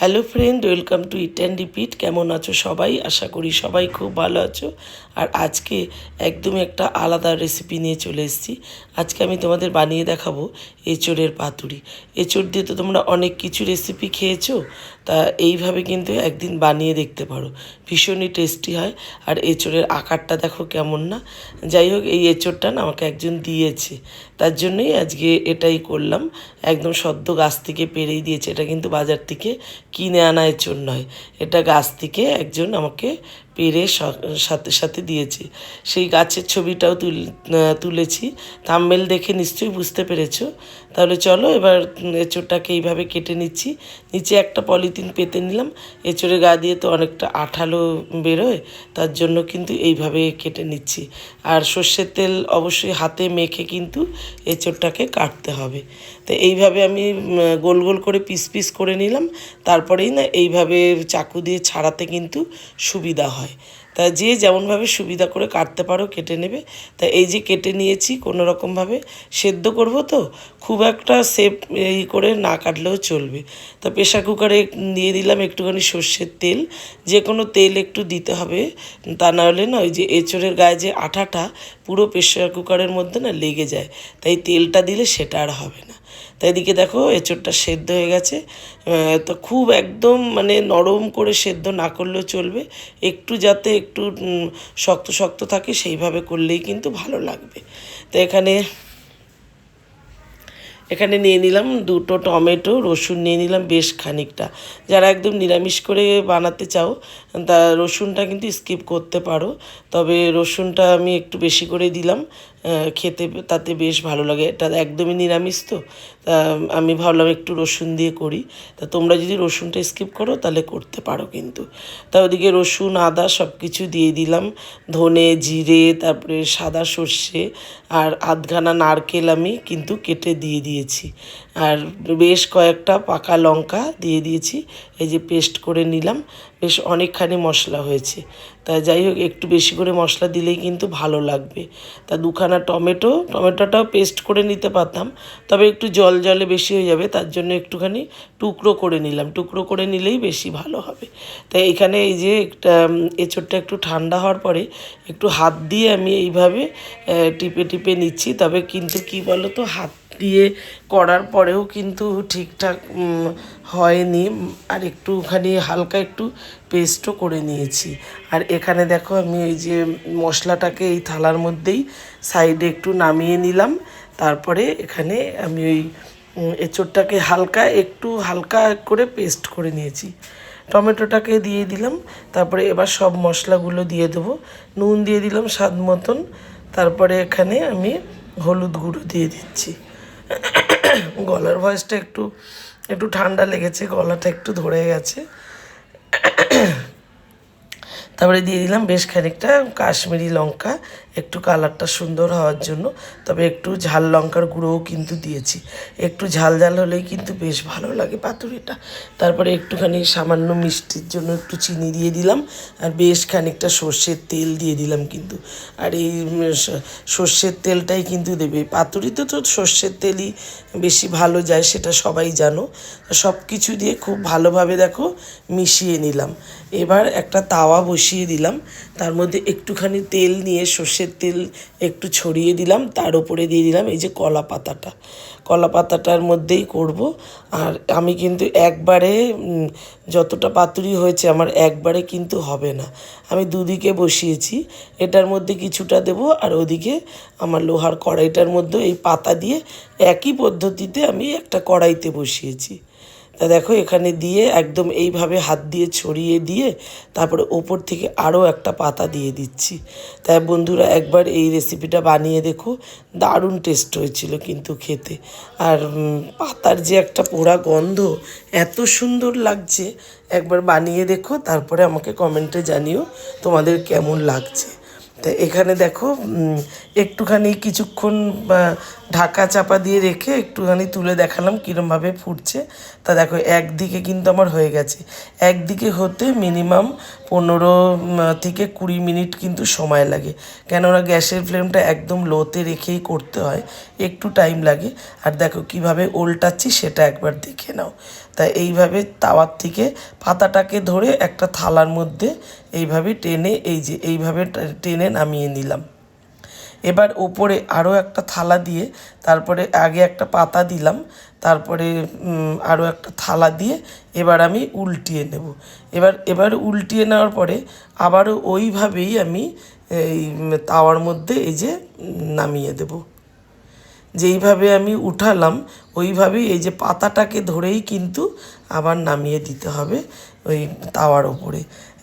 Hello friend welcome to eat and repeat কেমন আছো সবাই? আশা করি সবাই খুব ভালো আছো। আর আজকে একদম একটা আলাদা রেসিপি নিয়ে চলে এসেছি। আজকে আমি তোমাদের বানিয়ে দেখাবো এঁচড়ের পাতুরি। এঁচড় দিয়ে তো তোমরা অনেক কিছু রেসিপি খেয়েছো, তা এইভাবে কিন্তু একদিন বানিয়ে দেখতে পারো। ভীষণই টেস্টি হয়। আর এঁচড়ের আকারটা দেখো কেমন না। যাই হোক, এই এঁচড়টা না আমাকে একজন দিয়েছে। তার জন্যই আজকে এটাই করলাম। একদম সদ্য গাছ থেকে পেরেই দিয়েছে। এটা কিন্তু বাজার থেকে কিনে আনা এঁচড় নয় এটা গাছ থেকে একজন আমাকে পেরে সাথে সাথে দিয়েছি। সেই গাছের ছবিটাও তুল তুলেছি। থাম্বেল দেখে নিশ্চয়ই বুঝতে পেরেছ। তাহলে চলো এবার এঁচড়টাকে এইভাবে কেটে নিচ্ছি। নিচে একটা পলিথিন পেতে নিলাম। এঁচড়ের গা দিয়ে তো অনেকটা আঠালো বেরোয়, তার জন্য কিন্তু এইভাবে কেটে নিচ্ছি। আর সর্ষের তেল অবশ্যই হাতে মেখে কিন্তু এঁচড়টাকে কাটতে হবে। তো এইভাবে আমি গোল গোল করে পিস পিস করে নিলাম। তারপরেই না, এইভাবে চাকু দিয়ে ছাড়াতে কিন্তু সুবিধা হয়। হয় তা যে যেমনভাবে সুবিধা করে কাটতে পারো, কেটে নেবে। তা এই যে কেটে নিয়েছি, কোনো রকমভাবে সেদ্ধ করব তো, খুব একটা সেপ এই করে না কাটলেও চলবে। তা প্রেশার কুকারে দিয়ে দিলাম একটুখানি সর্ষের তেল। যে কোনো তেল একটু দিতে হবে, তা না হলে না ওই যে এঁচড়ের গায়ে যে আঠাটা, পুরো প্রেশার কুকারের মধ্যে না লেগে যায়। তাই তেলটা দিলে সেটা আর হবে না। তাই এদিকে দেখো এঁচড়টা সেদ্ধ হয়ে গেছে। তো খুব একদম মানে নরম করে সেদ্ধ না করলেও চলবে। একটু যাতে একটু শক্ত শক্ত থাকে সেইভাবে করলেই কিন্তু ভালো লাগবে। তো এখানে এখানে নিয়ে নিলাম দুটো টমেটো, রসুন নিয়ে নিলাম বেশ খানিকটা। যারা একদম নিরামিষ করে বানাতে চাও, তা রসুনটা কিন্তু স্কিপ করতে পারো। তবে রসুনটা আমি একটু বেশি করে দিলাম খেতে তাতে বেশ ভালো লাগে। এটা একদমই নিরামিষ তো, তা আমি ভাবলাম একটু রসুন দিয়ে করি। তা তোমরা যদি রসুনটা স্কিপ করো, তাহলে করতে পারো কিন্তু। তা ওদিকে রসুন, আদা সব কিছু দিয়ে দিলাম। ধনে, জিরে, তারপরে সাদা সর্ষে আর আধখানা নারকেল আমি কিন্তু কেটে দিয়ে দিয়েছি। আর বেশ কয়েকটা পাকা লঙ্কা দিয়ে দিয়েছি। এই যে পেস্ট করে নিলাম। বেশ অনেকখানি মশলা হয়েছে। তা যাই হোক, একটু বেশি করে মশলা দিলেই কিন্তু ভালো লাগবে। তা দুখানা টমেটো, টমেটোটাও পেস্ট করে নিতে পারতাম। তবে একটু জল জলে বেশি হয়ে যাবে, তার জন্য একটুখানি টুকরো করে নিলাম। টুকরো করে নিলেই বেশি ভালো হবে। তাই এখানে এই যে একটা এঁচোড়টা একটু ঠান্ডা হওয়ার পরে একটু হাত দিয়ে আমি এইভাবে টিপে টিপে নিচ্ছি। তবে কিন্তু কি বলো তো হাত দিয়ে করার পরেও কিন্তু ঠিকঠাক হয়নি। আর একটুখানি হালকা একটু পেস্টও করে নিয়েছি। আর এখানে দেখো আমি এই যে মশলাটাকে এই থালার মধ্যেই সাইডে একটু নামিয়ে নিলাম। তারপরে এখানে আমি ওই এঁচোড়টাকে হালকা একটু হালকা করে পেস্ট করে নিয়েছি। টমেটোটাকে দিয়ে দিলাম। তারপরে এবার সব মশলাগুলো দিয়ে দেবো। নুন দিয়ে দিলাম স্বাদ মতন। তারপরে এখানে আমি হলুদ গুঁড়ো দিয়ে দিচ্ছি। গলার ভয়েসটা একটু একটু ঠান্ডা লেগেছে গলাটা একটু ধরে গেছে। তারপরে দিয়ে দিলাম বেশ খানিকটা কাশ্মীরি লঙ্কা, একটু কালারটা সুন্দর হওয়ার জন্য। তবে একটু ঝাল লঙ্কার গুঁড়োও কিন্তু দিয়েছি। একটু ঝাল ঝাল হলেই কিন্তু বেশ ভালো লাগে পাতুরিটা। তারপরে একটুখানি সামান্য মিষ্টির জন্য একটু চিনি দিয়ে দিলাম, আর বেশ খানিকটা সর্ষের তেল দিয়ে দিলাম কিন্তু। আর এই সর্ষের তেলটাই কিন্তু দেবে। পাতুরিতে তো সর্ষের তেলই বেশি ভালো যায়, সেটা সবাই জানো। সব কিছু দিয়ে খুব ভালোভাবে দেখো মিশিয়ে নিলাম। এবার একটা তাওয়া বসিয়ে দিলাম। তার মধ্যে একটুখানি তেল নিয়ে সর্ষের তেল একটু ছড়িয়ে দিলাম। তার উপরে দিয়ে দিলাম এই যে কলা পাতাটা। কলা পাতাটার মধ্যেই করব। আর আমি কিন্তু একবারে যতটা পাতুরি হয়েছে আমার একবারে কিন্তু হবে না। আমি দুদিকে বসিয়েছি। এটার মধ্যে কিছুটা দেব আর ওদিকে আমার লোহার কড়াইটার মধ্যে এই পাতা দিয়ে একই পদ্ধতিতে আমি একটা কড়াইতে বসিয়েছি। তা দেখো, এখানে দিয়ে একদম এইভাবে হাত দিয়ে ছড়িয়ে দিয়ে তারপরে ওপর থেকে আরও একটা পাতা দিয়ে দিচ্ছি। তাই বন্ধুরা, একবার এই রেসিপিটা বানিয়ে দেখো, দারুণ টেস্ট হয়েছিল কিন্তু খেতে। আর পাতার যে একটা পোড়া গন্ধ, এত সুন্দর লাগছে। একবার বানিয়ে দেখো, তারপরে আমাকে কমেন্টে জানিও তোমাদের কেমন লাগছে। এখানে দেখো একটুখানি কিছুক্ষণ ঢাকা চাপা দিয়ে রেখে একটুখানি তুলে দেখালাম কীরমভাবে ফুটছে। তা দেখো, একদিকে কিন্তু আমার হয়ে গেছে। একদিকে হতে মিনিমাম পনেরো থেকে কুড়ি মিনিট কিন্তু সময় লাগে। কেননা গ্যাসের ফ্লেমটা একদম লোতে রেখেই করতে হয়, একটু টাইম লাগে। আর দেখো কীভাবে ওল্টাচ্ছি সেটা একবার দেখে নাও। তা এইভাবে তাওয়ার থেকে পাতাটাকে ধরে একটা থালার মধ্যে এইভাবে টেনে, এই যে এইভাবে টেনে নামিয়ে নিলাম। এবার ওপরে আরও একটা থালা দিয়ে তারপরে আগে একটা পাতা দিলাম, তারপরে আরও একটা থালা দিয়ে এবার আমি উল্টিয়ে নেব। এবার এবার উল্টিয়ে নেওয়ার পরে আবারও ওইভাবেই আমি এই তাওয়ার মধ্যে এই যে নামিয়ে দেবো। যেইভাবে আমি উঠালাম, ওইভাবেই এই যে পাতাটাকে ধরেই কিন্তু আবার নামিয়ে দিতে হবে ওই তাওয়ার ওপরে।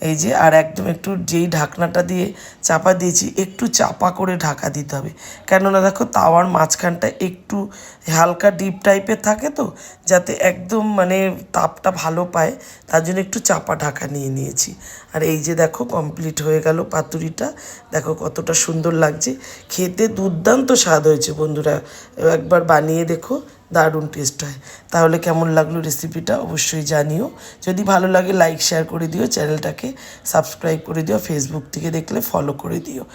এই যে আর একদম একটু যেই ঢাকনাটা দিয়ে চাপা দিয়েছি, একটু চাপা করে ঢাকা দিতে হবে। কেননা দেখো তাওয়ার মাঝখানটা একটু হালকা ডিপ টাইপের থাকে তো, যাতে একদম মানে তাপটা ভালো পায়, তার জন্য একটু চাপা ঢাকা নিয়ে নিয়েছি। আর এই যে দেখো কমপ্লিট হয়ে গেল পাতুরিটা, দেখো কতটা সুন্দর লাগছে। খেতে দুর্দান্ত স্বাদ হয়েছে বন্ধুরা, একবার বানিয়ে দেখো, দারুণ টেস্ট হয়। তাহলে কেমন লাগল রেসিপিটা অবশ্যই জানিও। যদি ভালো লাগে লাইক শেয়ার করে দিও চ্যানেলটাকে সাবস্ক্রাইব করে দিও ফেসবুক থেকে দেখলে ফলো করে দিও।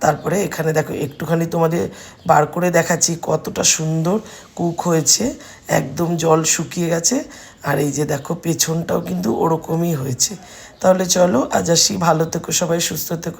তারপরে এখানে দেখো, একটুখানি তোমাদের বার করে দেখাচ্ছি কতটা সুন্দর কুক হয়েছে। একদম জল শুকিয়ে গেছে। আর এই যে দেখো, পেছনটাও কিন্তু ওরকমই হয়েছে। তাহলে চলো, আজ আসি। ভালো থেকো সবাই, সুস্থ থেকো।